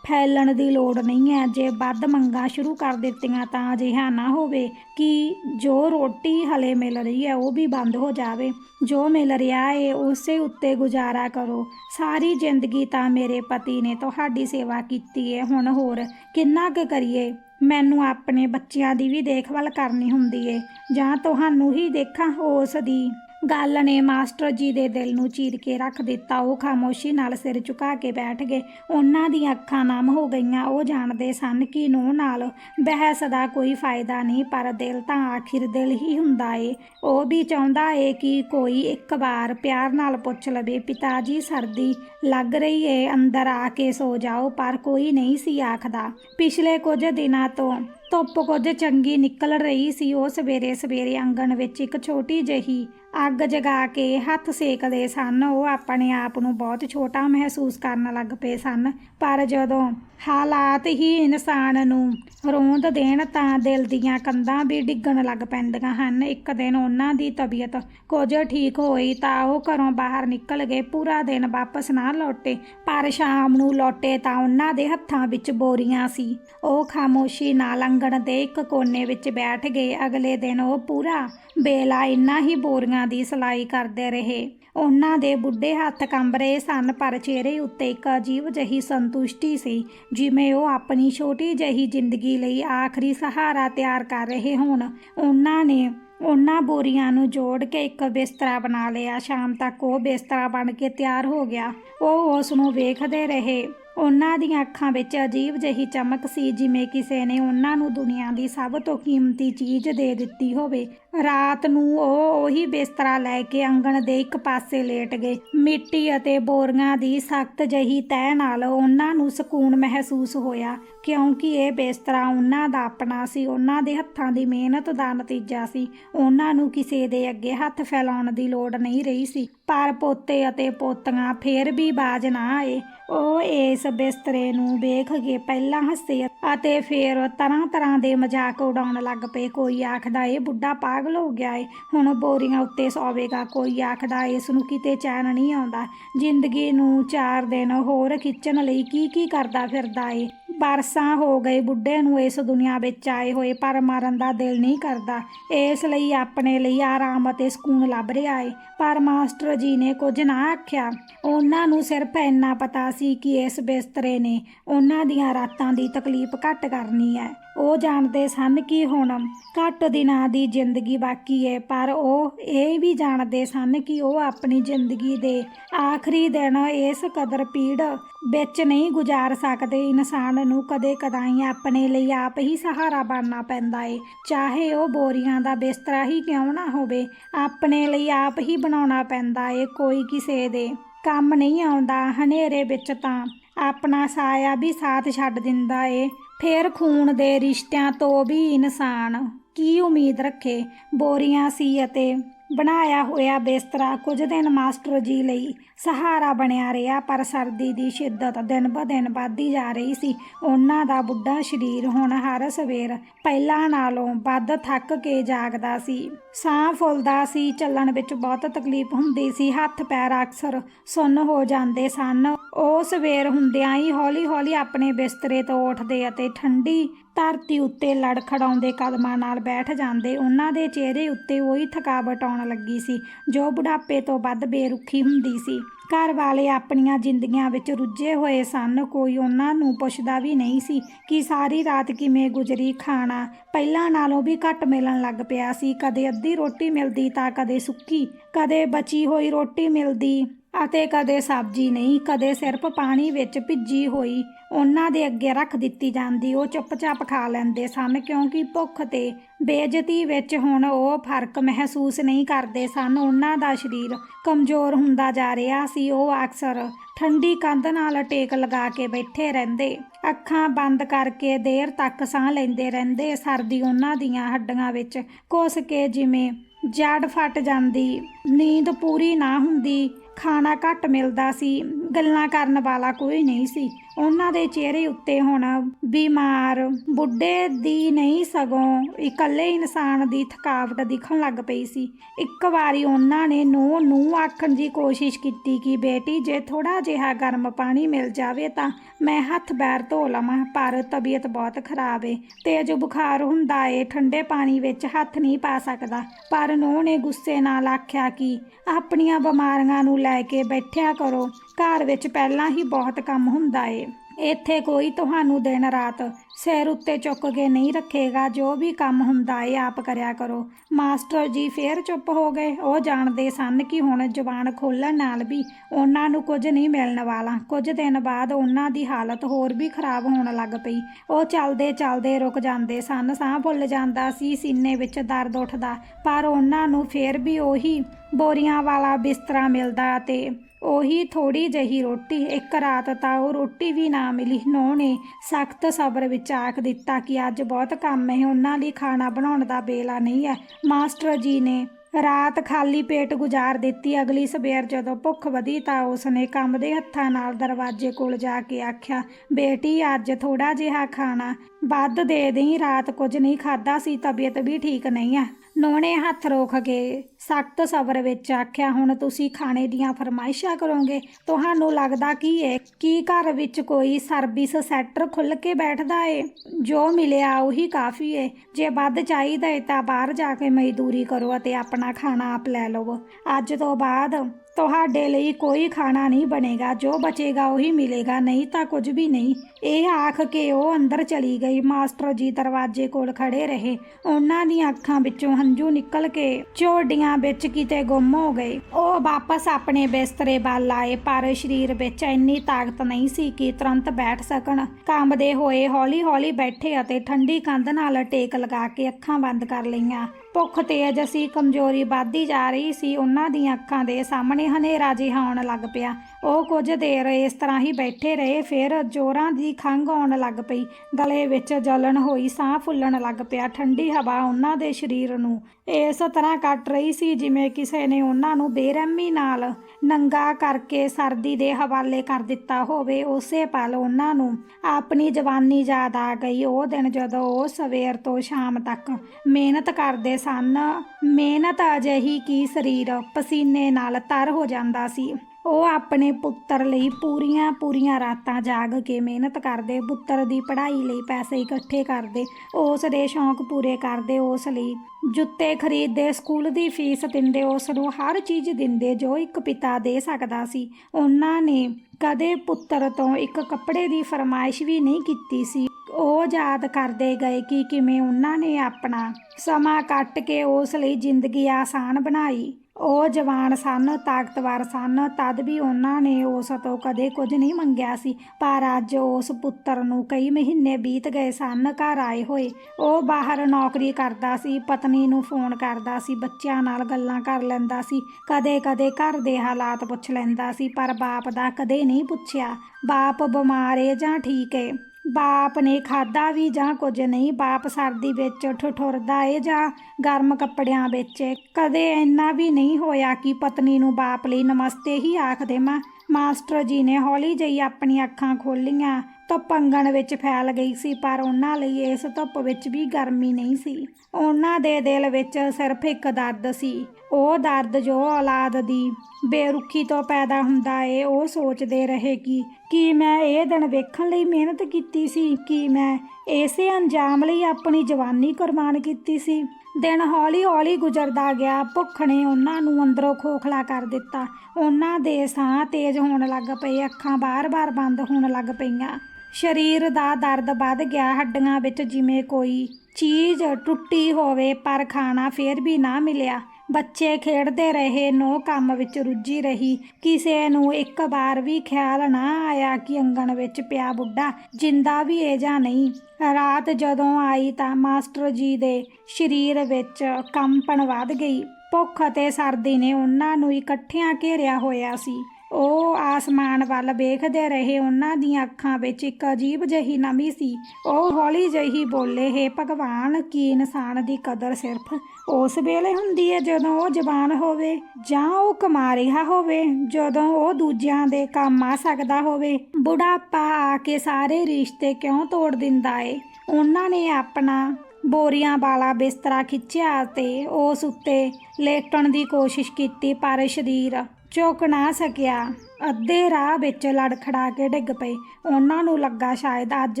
ਫੈਲਣ ਦੀ ਲੋੜ ਨਹੀਂ ਹੈ। ਜੇ ਵੱਧ ਮੰਗਾਂ ਸ਼ੁਰੂ ਕਰ ਦਿੱਤੀਆਂ ਤਾਂ ਅਜਿਹਾ ਨਾ ਹੋਵੇ ਕਿ ਜੋ ਰੋਟੀ ਹਲੇ ਮਿਲ ਰਹੀ ਹੈ ਉਹ ਵੀ ਬੰਦ ਹੋ ਜਾਵੇ। ਜੋ ਮਿਲ ਰਿਹਾ ਹੈ ਉਸੇ ਉੱਤੇ ਗੁਜ਼ਾਰਾ ਕਰੋ। ਸਾਰੀ ਜ਼ਿੰਦਗੀ ਤਾਂ ਮੇਰੇ ਪਤੀ ਨੇ ਤੁਹਾਡੀ ਸੇਵਾ ਕੀਤੀ ਹੈ ਹੁਣ ਹੋਰ ਕਿੰਨਾ ਕੁ ਕਰੀਏ? ਮੈਨੂੰ ਆਪਣੇ ਬੱਚਿਆਂ ਦੀ ਵੀ ਦੇਖਭਾਲ ਕਰਨੀ ਹੁੰਦੀ ਏ, ਜਾਂ ਤੁਹਾਨੂੰ ਹੀ ਦੇਖਾਂ ਉਸ ਦੀ। ਗੱਲ ਨੇ ਮਾਸਟਰ ਜੀ ਦੇ ਦਿਲ ਨੂੰ ਚੀਰ ਕੇ ਰੱਖ ਦਿੱਤਾ। ਉਹ ਖਾਮੋਸ਼ੀ ਨਾਲ ਸਿਰ ਝੁਕਾ ਕੇ ਬੈਠ ਗਏ। ਉਹਨਾਂ ਦੀਆਂ ਅੱਖਾਂ ਨਮ ਹੋ ਗਈਆਂ। ਉਹ ਜਾਣਦੇ ਸਨ ਕਿ ਨੂੰਹ ਨਾਲ ਬਹਿਸ ਦਾ ਕੋਈ ਫਾਇਦਾ ਨਹੀਂ, ਪਰ ਦਿਲ ਤਾਂ ਆਖਿਰ ਦਿਲ ਹੀ ਹੁੰਦਾ ਏ। ਉਹ ਵੀ ਚਾਹੁੰਦਾ ਏ ਕਿ ਕੋਈ ਇੱਕ ਵਾਰ ਪਿਆਰ ਨਾਲ ਪੁੱਛ ਲਵੇ, ਪਿਤਾ ਜੀ, ਸਰਦੀ ਲੱਗ ਰਹੀ ਏ, ਅੰਦਰ ਆ ਕੇ ਸੋ ਜਾਓ। ਪਰ ਕੋਈ ਨਹੀਂ ਸੀ ਆਖਦਾ। ਪਿਛਲੇ ਕੁਝ ਦਿਨਾਂ ਤੋਂ ਧੁੱਪ ਕੁਝ ਚੰਗੀ ਨਿਕਲ ਰਹੀ ਸੀ। ਉਹ ਸਵੇਰੇ ਸਵੇਰੇ ਆਂਗਣ ਵਿੱਚ ਇੱਕ ਛੋਟੀ ਜਿਹੀ ਅੱਗ ਜਗਾ ਕੇ ਹੱਥ ਸੇਕਦੇ ਸਨ। ਉਹ ਆਪਣੇ ਆਪ ਨੂੰ ਬਹੁਤ ਛੋਟਾ ਮਹਿਸੂਸ ਕਰਨ ਲੱਗ ਪਏ ਸਨ। ਪਰ ਜਦੋਂ ਹਾਲਾਤ ਹੀ ਇਨਸਾਨ ਨੂੰ ਰੋਂਦ ਦੇਣ ਤਾਂ ਦਿਲ ਦੀਆਂ ਕੰਧਾਂ ਵੀ ਡਿੱਗਣ ਲੱਗ ਪੈਂਦੀਆਂ ਹਨ। ਇੱਕ ਦਿਨ ਉਹਨਾਂ ਦੀ ਤਬੀਅਤ ਕੁਝ ਠੀਕ ਹੋਈ ਤਾਂ ਉਹ ਘਰੋਂ ਬਾਹਰ ਨਿਕਲ ਗਏ ਪੂਰਾ ਦਿਨ ਵਾਪਸ ਨਾ ਲੌਟੇ। ਪਰ ਸ਼ਾਮ ਨੂੰ ਲੌਟੇ ਤਾਂ ਉਹਨਾਂ ਦੇ ਹੱਥਾਂ ਵਿੱਚ ਬੋਰੀਆਂ ਸੀ। ਉਹ ਖਾਮੋਸ਼ੀ ਨਾਲ ਅੰਗਣ ਦੇ ਇੱਕ ਕੋਨੇ ਵਿੱਚ ਬੈਠ ਗਏ। ਅਗਲੇ ਦਿਨ ਉਹ ਪੂਰਾ ਬੇਲਾ ਇੰਨਾ ਹੀ ਬੋਰੀਆਂ ਦੀ ਸਲਾਈ ਕਰਦੇ ਰਹੇ। ਉਹਨਾਂ ਦੇ ਬੁੱਢੇ ਹੱਥ ਕੰਬ ਰਹੇ ਸਨ, ਪਰ ਚਿਹਰੇ ਉੱਤੇ ਇੱਕ ਅਜੀਬ ਜਹੀ ਸੰਤੁਸ਼ਟੀ ਸੀ, ਜਿਵੇਂ ਉਹ ਆਪਣੀ ਛੋਟੀ ਜਹੀ ਜ਼ਿੰਦਗੀ ਲਈ ਆਖਰੀ ਸਹਾਰਾ ਤਿਆਰ ਕਰ ਰਹੇ ਹੋਣ। ਉਹਨਾਂ ਨੇ ਉਹਨਾਂ ਬੋਰੀਆਂ ਨੂੰ ਜੋੜ ਕੇ ਇੱਕ ਬਿਸਤਰਾ ਬਣਾ ਲਿਆ। ਸ਼ਾਮ ਤੱਕ ਉਹ ਬਿਸਤਰਾ ਬਣ ਕੇ ਤਿਆਰ ਹੋ ਗਿਆ। ਉਹ ਉਸ ਨੂੰ ਵੇਖਦੇ ਰਹੇ। ਉਹਨਾਂ ਦੀਆਂ ਅੱਖਾਂ ਵਿੱਚ ਅਜੀਬ ਜਿਹੀ ਚਮਕ ਸੀ ਜਿਵੇਂ ਕਿਸੇ ਨੇ ਉਹਨਾਂ ਨੂੰ ਦੁਨੀਆ ਦੀ ਸਭ ਤੋਂ ਕੀਮਤੀ ਚੀਜ਼ ਦੇ ਦਿੱਤੀ ਹੋਵੇ। ਰਾਤ ਨੂੰ ਉਹ ਉਹੀ ਬਿਸਤਰਾ ਲੈ ਕੇ ਅੰਗਣ ਦੇ ਇੱਕ ਪਾਸੇ ਲੇਟ ਗਏ। ਮਿੱਟੀ ਅਤੇ ਬੋਰੀਆਂ ਦੀ ਸਖਤ ਜਹੀ ਤਹਿ ਨਾਲ ਉਹਨਾਂ ਨੂੰ ਸਕੂਨ ਮਹਿਸੂਸ ਹੋਇਆ, ਕਿਉਂਕਿ ਇਹ ਬਿਸਤਰਾ ਉਹਨਾਂ ਦਾ ਆਪਣਾ ਸੀ, ਉਹਨਾਂ ਦੇ ਹੱਥਾਂ ਦੀ ਮਿਹਨਤ ਦਾ ਨਤੀਜਾ ਸੀ। ਉਹਨਾਂ ਨੂੰ ਕਿਸੇ ਦੇ ਅੱਗੇ ਹੱਥ ਫੈਲਾਉਣ ਦੀ ਲੋੜ ਨਹੀਂ ਰਹੀ ਸੀ, ਪਰ ਪੋਤੇ ਅਤੇ ਪੋਤੀਆਂ ਫੇਰ ਵੀ ਬਾਜ ਨਾ ਆਏ। ਉਹ ਇਸ ਬਿਸਤਰੇ ਨੂੰ ਵੇਖ ਕੇ ਪਹਿਲਾਂ ਹੱਸੇ ਅਤੇ ਫਿਰ ਤਰ੍ਹਾਂ ਤਰ੍ਹਾਂ ਦੇ ਮਜ਼ਾਕ ਉਡਾਉਣ ਲੱਗ ਪਏ। ਕੋਈ ਆਖਦਾ, ਇਹ ਬੁੱਢਾ ਪਾ ਪਾਗਲ ਹੋ ਗਿਆ ਏ। ਹੁਣ ਬੋਰੀਆਂ ਉੱਤੇ ਸੌਵੇਗਾ, ਕੋਈ ਆਖਦਾ ਇਸ ਨੂੰ ਕਿਤੇ ਚੈਨ ਨਹੀਂ ਆਉਂਦਾ। ਜ਼ਿੰਦਗੀ ਨੂੰ ਚਾਰ ਦਿਨ ਹੋਰ ਖਿੱਚਣ ਲਈ ਕੀ ਕੀ ਕਰਦਾ ਫਿਰਦਾ ਏ। ਬਰਸਾਂ ਹੋ ਗਏ, ਬੁੱਢੇ ਨੂੰ ਇਸ ਦੁਨੀਆ ਵਿੱਚ ਆਏ ਹੋਏ, ਪਰ ਮਰਨ ਦਾ ਦਿਲ ਨਹੀਂ ਕਰਦਾ। ਇਸ ਲਈ ਆਪਣੇ ਲਈ ਆਰਾਮ ਅਤੇ ਸਕੂਨ ਲੱਭ ਰਿਹਾ ਏ। ਪਰ ਮਾਸਟਰ ਜੀ ਨੇ ਕੁਝ ਨਾ ਆਖਿਆ। ਉਹਨਾਂ ਨੂੰ ਸਿਰਫ ਇੰਨਾ ਪਤਾ ਸੀ ਕਿ ਇਸ ਬਿਸਤਰੇ ਨੇ ਉਹਨਾਂ ਦੀਆਂ ਰਾਤਾਂ ਦੀ ਤਕਲੀਫ ਘੱਟ ਕਰਨੀ ਹੈ। ਉਹ ਜਾਣਦੇ ਸਨ ਕਿ ਹੁਣ ਘੱਟ ਦਿਨਾਂ ਦੀ ਜ਼ਿੰਦਗੀ ਬਾਕੀ ਹੈ ਪਰ ਉਹ ਇਹ ਵੀ ਜਾਣਦੇ ਸਨ ਕਿ ਉਹ ਆਪਣੀ ਜ਼ਿੰਦਗੀ ਦੇ ਆਖਰੀ ਦਿਨ ਇਸ ਕਦਰ ਪੀੜ ਵਿੱਚ ਨਹੀਂ ਗੁਜ਼ਾਰ ਸਕਦੇ। ਇਨਸਾਨ ਨੂੰ ਕਦੇ ਕਦਾਈ ਆਪਣੇ ਲਈ ਆਪ ਹੀ ਸਹਾਰਾ ਬਣਨਾ ਪੈਂਦਾ ਏ। ਚਾਹੇ ਉਹ ਬੋਰੀਆਂ ਦਾ ਬਿਸਤਰਾ ਹੀ ਕਿਉਂ ਨਾ ਹੋਵੇ, ਆਪਣੇ ਲਈ ਆਪ ਹੀ ਬਣਾਉਣਾ ਪੈਂਦਾ ਏ। ਕੋਈ ਕਿਸੇ ਦੇ ਕੰਮ ਨਹੀਂ ਆਉਂਦਾ, ਹਨੇਰੇ ਵਿੱਚ ਤਾਂ ਆਪਣਾ ਸਾਇਆ ਵੀ ਸਾਥ ਛੱਡ ਦਿੰਦਾ ਏ। ਫਿਰ ਖੂਨ ਦੇ ਰਿਸ਼ਤਿਆਂ ਤੋਂ ਵੀ ਇਨਸਾਨ। ਕੀ ਉਮੀਦ ਰੱਖੇ ਬੋਰੀਆਂ ਸੀ ਅਤੇ ਬਣਾਇਆ ਹੋਇਆ ਬਿਸਤਰਾ ਕੁਝ ਦਿਨ ਮਾਸਟਰ ਜੀ ਲਈ ਸਹਾਰਾ ਬਣਿਆ ਰਿਹਾ, ਪਰ ਸਰਦੀ ਦੀ ਸ਼ਿੱਦਤ ਦਿਨ ਬ ਦਿਨ ਵੱਧਦੀ ਜਾ ਰਹੀ ਸੀ। ਉਹਨਾਂ ਦਾ ਬੁੱਢਾ ਸਰੀਰ ਹੁਣ ਹਰ ਸਵੇਰ ਪਹਿਲਾਂ ਨਾਲੋਂ ਵੱਧ ਥੱਕ ਕੇ ਜਾਗਦਾ ਸੀ। ਸਾਹ ਫੁੱਲਦਾ ਸੀ, ਚੱਲਣ ਵਿੱਚ ਬਹੁਤ ਤਕਲੀਫ ਹੁੰਦੀ ਸੀ। ਹੱਥ ਪੈਰ ਅਕਸਰ ਸੁੰਨ ਹੋ ਜਾਂਦੇ ਸਨ। ਉਹ ਸਵੇਰ ਹੁੰਦਿਆਂ ਹੀ ਹੌਲੀ-ਹੌਲੀ ਆਪਣੇ ਬਿਸਤਰੇ ਤੋਂ ਉੱਠਦੇ ਅਤੇ ਠੰਡੀ ਧਰਤੀ ਉੱਤੇ ਲੜਖੜਾਉਂਦੇ ਕਦਮਾਂ ਨਾਲ ਬੈਠ ਜਾਂਦੇ। ਉਹਨਾਂ ਦੇ ਚਿਹਰੇ ਉੱਤੇ ਉਹੀ ਥਕਾਵਟ ਆਉਣ ਲੱਗੀ ਸੀ, ਜੋ ਬੁਢਾਪੇ ਤੋਂ ਵੱਧ ਬੇਰੁਖੀ ਹੁੰਦੀ ਸੀ। ਘਰ ਵਾਲੇ ਆਪਣੀਆਂ ਜ਼ਿੰਦਗੀਆਂ ਵਿੱਚ ਰੁੱਝੇ ਹੋਏ ਸਨ, ਕੋਈ ਉਹਨਾਂ ਨੂੰ ਪੁੱਛਦਾ ਵੀ ਨਹੀਂ ਸੀ ਕਿ ਸਾਰੀ ਰਾਤ ਕਿਵੇਂ ਗੁਜ਼ਰੀ ਖਾਣਾ। ਪਹਿਲਾਂ ਨਾਲੋਂ ਵੀ ਘੱਟ ਮਿਲਣ ਲੱਗ ਪਿਆ ਸੀ, ਕਦੇ ਅੱਧੀ ਰੋਟੀ ਮਿਲਦੀ ਤਾਂ ਕਦੇ ਸੁੱਕੀ, ਕਦੇ ਬਚੀ ਹੋਈ ਰੋਟੀ ਮਿਲਦੀ। ਅਤੇ ਕਦੇ ਸਬਜ਼ੀ ਨਹੀਂ, ਕਦੇ ਸਿਰਫ ਪਾਣੀ ਵਿੱਚ ਭਿੱਜੀ ਹੋਈ। ਉਹਨਾਂ ਦੇ ਅੱਗੇ ਰੱਖ ਦਿੱਤੀ ਜਾਂਦੀ। ਉਹ ਚੁੱਪਚਾਪ ਖਾ ਲੈਂਦੇ ਸਨ ਕਿਉਂਕਿ ਭੁੱਖ ਤੇ ਬੇਇੱਜ਼ਤੀ ਵਿੱਚ ਹੁਣ ਉਹ ਫ਼ਰਕ ਮਹਿਸੂਸ ਨਹੀਂ ਕਰਦੇ ਸਨ। ਉਹਨਾਂ ਦਾ ਸਰੀਰ ਕਮਜ਼ੋਰ ਹੁੰਦਾ ਜਾ ਰਿਹਾ ਸੀ। ਉਹ ਅਕਸਰ ਠੰਡੀ ਕੰਧ ਨਾਲ ਟੇਕ ਲਗਾ ਕੇ ਬੈਠੇ ਰਹਿੰਦੇ। ਅੱਖਾਂ ਬੰਦ ਕਰਕੇ ਦੇਰ ਤੱਕ ਸਾਹ ਲੈਂਦੇ ਰਹਿੰਦੇ। ਸਰਦੀ ਉਹਨਾਂ ਦੀਆਂ ਹੱਡੀਆਂ ਵਿੱਚ ਘੁਸ ਕੇ ਜਿਵੇਂ ਜੜ ਫਟ ਜਾਂਦੀ। ਨੀਂਦ ਪੂਰੀ ਨਾ ਹੁੰਦੀ। ਖਾਣਾ ਘੱਟ ਮਿਲਦਾ ਸੀ ਗੱਲਾਂ ਕਰਨ ਵਾਲਾ ਕੋਈ ਨਹੀਂ ਸੀ। ਉਹਨਾਂ ਦੇ ਚਿਹਰੇ ਉੱਤੇ ਹੁਣ ਬਿਮਾਰ, ਬੁੱਢੇ ਦੀ ਨਹੀਂ ਸਗੋਂ ਇਕੱਲੇ ਇਨਸਾਨ ਦੀ ਥਕਾਵਟ ਦਿਖਣ ਲੱਗ ਪਈ ਸੀ। ਇੱਕ ਵਾਰੀ ਉਹਨਾਂ ਨੇ ਨੂੰ ਨੂੰ ਆਖਣ ਦੀ ਕੋਸ਼ਿਸ਼ ਕੀਤੀ ਕਿ, ਬੇਟੀ, ਜੇ ਥੋੜਾ ਜਿਹਾ ਗਰਮ ਪਾਣੀ ਮਿਲ ਜਾਵੇ ਤਾਂ ਮੈਂ ਹੱਥ ਬੈਰ ਧੋ ਲਵਾਂ, ਪਰ ਤਬੀਅਤ ਬਹੁਤ ਖਰਾਬ ਏ। ਤੇਜ਼ ਬੁਖਾਰ ਹੁੰਦਾ ਏ, ਠੰਡੇ ਪਾਣੀ ਵਿੱਚ ਹੱਥ ਨਹੀਂ ਪਾ ਸਕਦਾ। ਪਰ ਨੂੰਹ ਨੇ ਗੁੱਸੇ ਨਾਲ ਆਖਿਆ ਕਿ, ਆਪਣੀਆਂ ਬਿਮਾਰੀਆਂ ਨੂੰ ਲੈ ਕੇ ਬੈਠਿਆ ਕਰੋ। ਘਰ ਵਿੱਚ ਪਹਿਲਾਂ ਹੀ ਬਹੁਤ ਕੰਮ ਹੁੰਦਾ ਏ। ਇੱਥੇ ਕੋਈ ਤੁਹਾਨੂੰ ਦਿਨ ਰਾਤ ਸਿਰ ਉੱਤੇ ਚੁੱਕ ਕੇ ਨਹੀਂ ਰੱਖੇਗਾ, ਜੋ ਵੀ ਕੰਮ ਹੁੰਦਾ ਏ, ਆਪ ਕਰਿਆ ਕਰੋ। ਮਾਸਟਰ ਜੀ ਫੇਰ ਚੁੱਪ ਹੋ ਗਏ। ਉਹ ਜਾਣਦੇ ਸਨ ਕਿ ਹੁਣ ਜ਼ੁਬਾਨ ਖੋਲਣ ਨਾਲ ਵੀ ਉਹਨਾਂ ਨੂੰ ਕੁਝ ਨਹੀਂ ਮਿਲਣ ਵਾਲਾ। ਕੁਝ ਦਿਨ ਬਾਅਦ ਉਹਨਾਂ ਦੀ ਹਾਲਤ ਹੋਰ ਵੀ ਖਰਾਬ ਹੋਣ ਲੱਗ ਪਈ। ਉਹ ਚੱਲਦੇ ਚੱਲਦੇ ਰੁਕ ਜਾਂਦੇ ਸਨ। ਸਾਹ ਫੁੱਲ ਜਾਂਦਾ ਸੀ, ਸੀਨੇ ਵਿੱਚ ਦਰਦ ਉੱਠਦਾ। ਪਰ ਉਹਨਾਂ ਨੂੰ ਫੇਰ ਵੀ ਉਹੀ ਬੋਰੀਆਂ ਵਾਲਾ ਬਿਸਤਰਾ ਮਿਲਦਾ ਤੇ ਉਹੀ ਥੋੜੀ ਜਹੀ ਰੋਟੀ, ਇੱਕ ਰਾਤ ਤਾਂ ਉਹ ਰੋਟੀ ਵੀ ਨਾ ਮਿਲੀ। ਨੌ ਨੇ ਸਖਤ ਸਬਰ ਵਿੱਚ ਆਖ ਦਿੱਤਾ ਕਿ ਅੱਜ ਬਹੁਤ ਕੰਮ ਹੈ, ਉਹਨਾਂ ਲਈ ਖਾਣਾ ਬਣਾਉਣ ਦਾ ਵੇਲਾ ਨਹੀਂ ਹੈ। ਮਾਸਟਰ ਜੀ ਨੇ ਰਾਤ ਖਾਲੀ ਪੇਟ ਗੁਜ਼ਾਰ ਦਿੱਤੀ। ਅਗਲੀ ਸਵੇਰ ਜਦੋਂ ਭੁੱਖ ਵਧੀ ਤਾਂ ਉਸਨੇ ਕੰਮ ਦੇ ਹੱਥਾਂ ਨਾਲ ਦਰਵਾਜ਼ੇ ਕੋਲ ਜਾ ਕੇ ਆਖਿਆ, ਬੇਟੀ, ਅੱਜ ਥੋੜਾ ਜਿਹਾ ਖਾਣਾ। ਵੱਧ ਦੇ ਦੇਈ, ਰਾਤ ਕੁਝ ਨਹੀਂ ਖਾਦਾ ਸੀ, ਤਬੀਅਤ ਵੀ ਠੀਕ ਨਹੀਂ ਆ ਨੋਨੇ ਹੱਥ ਰੋਕ ਕੇ ਸਖਤ ਸਬਰ ਵਿੱਚ ਆਖਿਆ, ਹੁਣ ਤੁਸੀਂ ਖਾਣੇ ਦੀਆਂ ਫਰਮਾਇਸ਼ਾਂ ਕਰੋਗੇ? ਤੁਹਾਨੂੰ ਲੱਗਦਾ ਕੀ ਹੈ ਕੀ ਘਰ ਵਿੱਚ ਕੋਈ ਸਰਵਿਸ ਸੈਕਟਰ ਖੁੱਲ ਕੇ ਬੈਠਦਾ ਏ? ਜੋ ਮਿਲਿਆ ਉਹੀ ਕਾਫੀ ਏ। ਜੇ ਵੱਧ ਚਾਹੀਦਾ ਏ ਤਾਂ ਬਾਹਰ ਜਾ ਕੇ ਮਜ਼ਦੂਰੀ ਕਰੋ ਅਤੇ ਆਪਣਾ ਖਾਣਾ ਆਪ ਲੈ ਲਵੋ। ਅੱਜ ਤੋਂ ਬਾਅਦ ਤੁਹਾਡੇ ਲਈ ਕੋਈ ਖਾਣਾ ਨਹੀਂ ਬਣੇਗਾ, ਜੋ ਬਚੇਗਾ ਉਹੀ ਮਿਲੇਗਾ, ਨਹੀਂ ਤਾਂ ਕੁਝ ਵੀ ਨਹੀਂ। ਇਹ ਆਖ ਕੇ ਉਹ ਅੰਦਰ ਚਲੀ ਗਈ। ਮਾਸਟਰ ਜੀ ਦਰਵਾਜ਼ੇ ਕੋਲ ਖੜੇ ਰਹੇ। ਉਹਨਾਂ ਦੀਆਂ ਅੱਖਾਂ ਵਿੱਚੋਂ ਹੰਝੂ ਨਿਕਲ ਕੇ ਝੋਡੀਆਂ ਵਿੱਚ ਕਿਤੇ ਗੁੰਮ ਹੋ ਗਏ। ਉਹ ਵਾਪਸ ਆਪਣੇ ਬਿਸਤਰੇ ਵੱਲ ਆਏ, ਪਰ ਸਰੀਰ ਵਿੱਚ ਇੰਨੀ ਤਾਕਤ ਨਹੀਂ ਸੀ ਕਿ ਤੁਰੰਤ ਬੈਠ ਸਕਣ। ਕੰਬਦੇ ਹੋਏ ਹੌਲੀ-ਹੌਲੀ ਬੈਠੇ ਅਤੇ ਠੰਡੀ ਕੰਧ ਨਾਲ ਟੇਕ ਲਗਾ ਕੇ ਅੱਖਾਂ ਬੰਦ ਕਰ ਲਈਆਂ। ਭੁੱਖ ਤੇਜ਼ ਸੀ, ਕਮਜ਼ੋਰੀ ਵੱਧਦੀ ਜਾ ਰਹੀ ਸੀ, ਉਹਨਾਂ ਦੀਆਂ ਅੱਖਾਂ ਦੇ ਸਾਹਮਣੇ ਹਨੇਰਾ ਜਿਹਾ ਆਉਣ ਲੱਗ ਪਿਆ। ਉਹ ਕੁਝ ਦੇਰ ਇਸ ਤਰ੍ਹਾਂ ਹੀ ਬੈਠੇ ਰਹੇ, ਫਿਰ ਜ਼ੋਰਾਂ ਦੀ ਖੰਘ ਆਉਣ ਲੱਗ ਪਈ। ਗਲੇ ਵਿੱਚ ਜਲਣ ਹੋਈ ਸਾਹ ਫੁੱਲਣ ਲੱਗ ਪਿਆ, ਠੰਡੀ ਹਵਾ ਉਹਨਾਂ ਦੇ ਸਰੀਰ ਨੂੰ। ਇਸ ਤਰ੍ਹਾਂ ਕੱਟ ਰਹੀ ਸੀ ਜਿਵੇਂ ਕਿਸੇ ਨੇ ਉਹਨਾਂ ਨੂੰ ਬੇਰਹਿਮੀ ਨਾਲ ਨੰਗਾ ਕਰਕੇ ਸਰਦੀ ਦੇ ਹਵਾਲੇ ਕਰ ਦਿੱਤਾ ਹੋਵੇ। ਉਸੇ ਪਲ ਉਹਨਾਂ ਨੂੰ ਆਪਣੀ ਜਵਾਨੀ ਯਾਦ ਆ ਗਈ। ਉਹ ਦਿਨ ਜਦੋਂ ਉਹ ਸਵੇਰ ਤੋਂ ਸ਼ਾਮ ਤੱਕ ਮਿਹਨਤ ਕਰਦੇ ਸਨ, ਮਿਹਨਤ ਅਜਿਹੀ ਕਿ ਸਰੀਰ ਪਸੀਨੇ ਨਾਲ ਤਰ ਹੋ ਜਾਂਦਾ ਸੀ। ਉਹ ਆਪਣੇ ਪੁੱਤਰ ਲਈ ਪੂਰੀਆਂ ਪੂਰੀਆਂ ਰਾਤਾਂ ਜਾਗ ਕੇ ਮਿਹਨਤ ਕਰਦੇ, ਪੁੱਤਰ ਦੀ ਪੜ੍ਹਾਈ ਲਈ ਪੈਸੇ ਇਕੱਠੇ ਕਰਦੇ, ਉਸ ਦੇ ਸ਼ੌਂਕ ਪੂਰੇ ਕਰਦੇ, ਉਸ ਲਈ ਜੁੱਤੇ ਖਰੀਦਦੇ, ਸਕੂਲ ਦੀ ਫੀਸ ਦਿੰਦੇ, ਉਸ ਨੂੰ ਹਰ ਚੀਜ਼ ਦਿੰਦੇ ਜੋ ਇੱਕ ਪਿਤਾ ਦੇ ਸਕਦਾ ਸੀ। ਉਹਨਾਂ ਨੇ ਕਦੇ ਪੁੱਤਰ ਤੋਂ ਇੱਕ ਕੱਪੜੇ ਦੀ ਫਰਮਾਇਸ਼ ਵੀ ਨਹੀਂ ਕੀਤੀ ਸੀ। ਉਹ ਯਾਦ ਕਰਦੇ ਗਏ ਕਿ ਕਿਵੇਂ ਉਹਨਾਂ ਨੇ ਆਪਣਾ ਸਮਾਂ ਕੱਟ ਕੇ ਉਸ ਲਈ ਜ਼ਿੰਦਗੀ ਆਸਾਨ ਬਣਾਈ। ਉਹ ਜਵਾਨ ਸਨ, ਤਾਕਤਵਰ ਸਨ, ਤਦ ਵੀ ਉਹਨਾਂ ਨੇ ਉਸ ਤੋਂ ਕਦੇ ਕੁਝ ਨਹੀਂ ਮੰਗਿਆ ਸੀ। ਪਰ ਅੱਜ ਉਸ ਪੁੱਤਰ ਨੂੰ ਕਈ ਮਹੀਨੇ ਬੀਤ ਗਏ ਸਨ, ਘਰ ਆਏ ਹੋਏ। ਉਹ ਬਾਹਰ ਨੌਕਰੀ ਕਰਦਾ ਸੀ, ਪਤਨੀ ਨੂੰ ਫੋਨ ਕਰਦਾ ਸੀ, ਬੱਚਿਆਂ ਨਾਲ ਗੱਲਾਂ ਕਰ ਲੈਂਦਾ ਸੀ। ਕਦੇ-ਕਦੇ ਘਰ ਦੇ ਹਾਲਾਤ ਪੁੱਛ ਲੈਂਦਾ ਸੀ, ਪਰ ਬਾਪ ਦਾ ਕਦੇ ਨਹੀਂ ਪੁੱਛਿਆ। ਬਾਪ ਬਿਮਾਰ ਏ ਜਾਂ ਠੀਕ ਏ? ਬਾਪ ਨੇ ਖਾਦਾ ਵੀ ਜਾਂ ਕੁਝ ਨਹੀਂ, ਬਾਪ ਸਰਦੀ ਵਿੱਚ ਠਠੁਰਦਾ ਏ ਜਾਂ ਗਰਮ ਕੱਪੜਿਆਂ ਵਿੱਚ ਏ। ਕਦੇ ਇੰਨਾ ਵੀ ਨਹੀਂ ਹੋਇਆ ਕਿ ਪਤਨੀ ਨੂੰ ਬਾਪ ਲਈ ਨਮਸਤੇ ਹੀ ਆਖ ਦੇਵਾਂ ਮਾਸਟਰ ਜੀ ਨੇ ਹੌਲੀ ਜਿਹੀ ਆਪਣੀਆਂ ਅੱਖਾਂ ਖੋਲੀਆਂ ਧੁੱਪ ਅੰਗਣ ਵਿੱਚ ਫੈਲ ਗਈ ਸੀ, ਪਰ ਉਹਨਾਂ ਲਈ ਇਸ ਧੁੱਪ ਵਿੱਚ ਵੀ ਗਰਮੀ ਨਹੀਂ ਸੀ। ਉਹਨਾਂ ਦੇ ਦਿਲ ਵਿੱਚ ਸਿਰਫ ਇੱਕ ਦਰਦ ਸੀ। ਉਹ ਦਰਦ ਜੋ ਔਲਾਦ ਦੀ ਬੇਰੁਖੀ ਤੋਂ ਪੈਦਾ ਹੁੰਦਾ ਏ, ਉਹ ਸੋਚਦੇ ਰਹੇ ਕਿ ਕੀ ਮੈਂ ਇਹ ਦਿਨ ਵੇਖਣ ਲਈ ਮਿਹਨਤ ਕੀਤੀ ਸੀ? ਕਿ ਮੈਂ ਇਸੇ ਅੰਜਾਮ ਲਈ ਆਪਣੀ ਜਵਾਨੀ ਕੁਰਬਾਨ ਕੀਤੀ ਸੀ? ਦਿਨ ਹੌਲੀ-ਹੌਲੀ ਗੁਜ਼ਰਦਾ ਗਿਆ। ਭੁੱਖ ਨੇ ਉਹਨਾਂ ਨੂੰ ਅੰਦਰੋਂ ਖੋਖਲਾ ਕਰ ਦਿੱਤਾ। ਉਹਨਾਂ ਦੇ ਸਾਹ ਤੇਜ਼ ਹੋਣ ਲੱਗ ਪਏ, ਅੱਖਾਂ ਬਾਰ-ਬਾਰ ਬੰਦ ਹੋਣ ਲੱਗ ਪਈਆਂ। ਸਰੀਰ ਦਾ ਦਰਦ ਵੱਧ ਗਿਆ, ਹੱਡੀਆਂ ਵਿੱਚ ਜਿਵੇਂ ਕੋਈ ਚੀਜ਼ ਟੁੱਟੀ ਹੋਵੇ, ਪਰ ਖਾਣਾ ਫੇਰ ਵੀ ਨਾ ਮਿਲਿਆ। ਬੱਚੇ ਖੇਡਦੇ ਰਹੇ ਨੋ ਕੰਮ ਵਿੱਚ ਰੁੱਝੀ ਰਹੀ। ਕਿਸੇ ਨੂੰ ਇੱਕ ਵਾਰ ਵੀ ਖਿਆਲ ਨਾ ਆਇਆ ਕਿ ਅੰਗਣ ਵਿੱਚ ਪਿਆ ਬੁੱਢਾ, ਜਿੰਦਾ ਵੀ ਏ ਜਾਂ ਨਹੀਂ। ਰਾਤ ਜਦੋਂ ਆਈ ਤਾਂ ਮਾਸਟਰ ਜੀ ਦੇ ਸਰੀਰ ਵਿੱਚ ਕੰਪਣ ਵੱਧ ਗਈ। ਭੁੱਖ ਅਤੇ ਸਰਦੀ ਨੇ ਉਹਨਾਂ ਨੂੰ ਇਕੱਠਿਆਂ ਘੇਰਿਆ ਹੋਇਆ ਸੀ। ਉਹ ਆਸਮਾਨ ਵੱਲ ਵੇਖਦੇ ਰਹੇ। ਉਹਨਾਂ ਦੀਆਂ ਅੱਖਾਂ ਵਿੱਚ ਇੱਕ ਅਜੀਬ ਜਿਹੀ ਨਮੀ ਸੀ। ਉਹ ਹੌਲੀ ਜਿਹੀ ਬੋਲੇ, ਹੈ ਭਗਵਾਨ, ਕੀ ਇਨਸਾਨ ਦੀ ਕਦਰ ਸਿਰਫ ਉਸ ਵੇਲੇ ਹੁੰਦੀ ਹੈ ਜਦੋਂ ਉਹ ਜਵਾਨ ਹੋਵੇ ਜਾਂ ਉਹ ਕਮਾ ਰਿਹਾ ਹੋਵੇ, ਜਦੋਂ ਉਹ ਦੂਜਿਆਂ ਦੇ ਕੰਮ ਆ ਸਕਦਾ ਹੋਵੇ? ਬੁਢਾਪਾ ਆ ਕੇ ਸਾਰੇ ਰਿਸ਼ਤੇ ਕਿਉਂ ਤੋੜ ਦਿੰਦਾ ਏ? ਉਹਨਾਂ ਨੇ ਆਪਣਾ ਬੋਰੀਆਂ ਵਾਲਾ ਬਿਸਤਰਾ ਖਿੱਚਿਆ ਤੇ ਉਸ ਉੱਤੇ ਲੇਟਣ ਦੀ ਕੋਸ਼ਿਸ਼ ਕੀਤੀ ਪਰ ਸਰੀਰ ਝੁਕ ਨਾ ਸਕਿਆ। ਅੱਧੇ ਰਾਹ ਵਿੱਚ ਲੜਖੜਾ ਕੇ ਡਿੱਗ ਪਏ ਉਹਨਾਂ ਨੂੰ ਲੱਗਾ ਸ਼ਾਇਦ ਅੱਜ